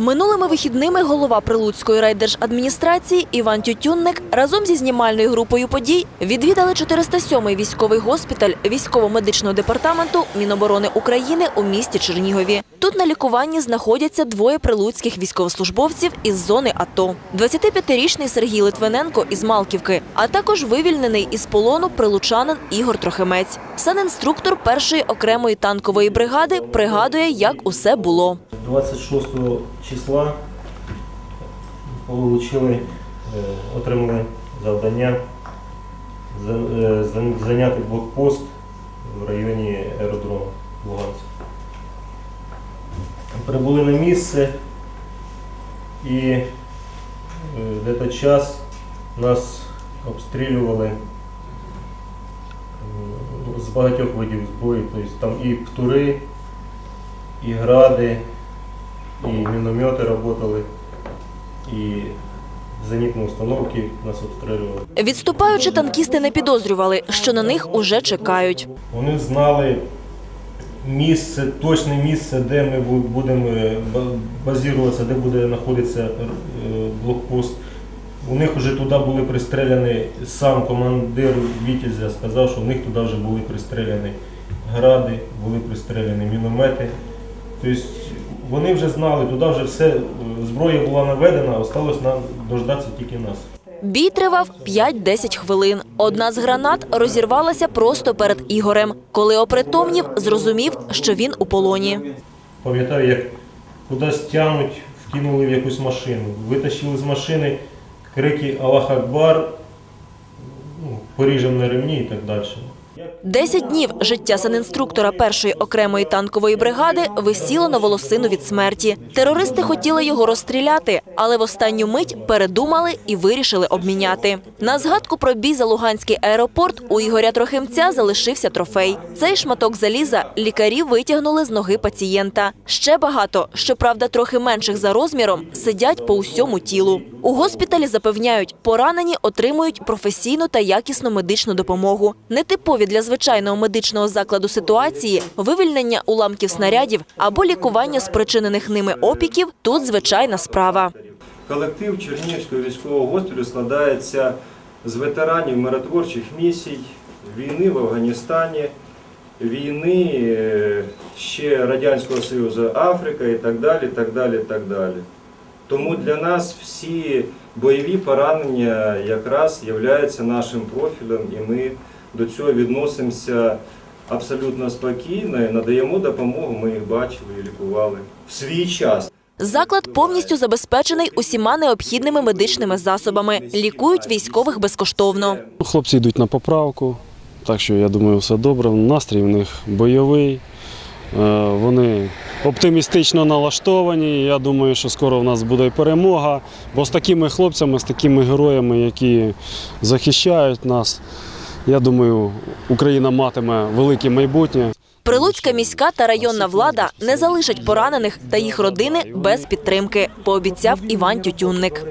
Минулими вихідними голова Прилуцької райдержадміністрації Іван Тютюнник разом зі знімальною групою подій відвідали 407-й військовий госпіталь військово-медичного департаменту Міноборони України у місті Чернігові. Тут на лікуванні знаходяться двоє прилуцьких військовослужбовців із зони АТО. 25-річний Сергій Литвиненко із Малківки, а також вивільнений із полону прилучанин Ігор Трохимець. Санінструктор першої окремої танкової бригади пригадує, як усе було. 26 числа получили, е, отримали завдання за- е, за- зайняти блокпост в районі аеродрому Луганськ. Прибули на місце і е, десь час нас обстрілювали з багатьох видів зброї, тобто там і птури, і гради, і міномети працювали, і зенітні установки нас обстрілювали. Відступаючи, танкісти не підозрювали, що на них уже чекають. Вони знали місце, точне місце, де ми будемо е, базуватися, де буде знаходитися е, блокпост. У них вже туди були пристріляні, сам командир Вітязя сказав, що в них туди вже були пристріляні гради, були пристріляні міномети. Тобто вони вже знали, туди вже все, е, зброя була наведена, осталось нам дождатися тільки нас. Бій тривав 5-10 хвилин. Одна з гранат розірвалася просто перед Ігорем. Коли опритомнів, зрозумів, що він у полоні. Пам'ятаю, як кудись тягнуть, вкинули в якусь машину. Витащили з машини крики Аллах Акбар, ну, поріжем на ремні і так далі. Десять днів життя санінструктора першої окремої танкової бригади висіло на волосину від смерті. Терористи хотіли його розстріляти, але в останню мить передумали і вирішили обміняти. На згадку про бій за Луганський аеропорт у Ігоря Трохимця залишився трофей. Цей шматок заліза лікарі витягнули з ноги пацієнта. Ще багато, щоправда, трохи менших за розміром, сидять по усьому тілу. У госпіталі запевняють, поранені отримують професійну та якісну медичну допомогу. Нетипові для звичайного медичного закладу ситуації, вивільнення уламків снарядів або лікування спричинених ними опіків тут звичайна справа. Колектив Чернігівського військового госпіталю складається з ветеранів миротворчих місій, війни в Афганістані, війни е, ще Радянського Союзу, Африка і так далі. так далі, так далі. Тому для нас всі бойові поранення якраз являються нашим профілем, і ми до цього відносимося абсолютно спокійно і надаємо допомогу. Ми їх бачили і лікували в свій час. Заклад повністю забезпечений усіма необхідними медичними засобами. Лікують військових безкоштовно. Хлопці йдуть на поправку, так що я думаю, все добре. Настрій у них бойовий. Е, Вони оптимістично налаштовані. Я думаю, що скоро в нас буде перемога. Бо з такими хлопцями, з такими героями, які захищають нас, я думаю, Україна матиме велике майбутнє. Прилуцька міська та районна влада не залишать поранених та їх родини без підтримки, пообіцяв Іван Тютюнник.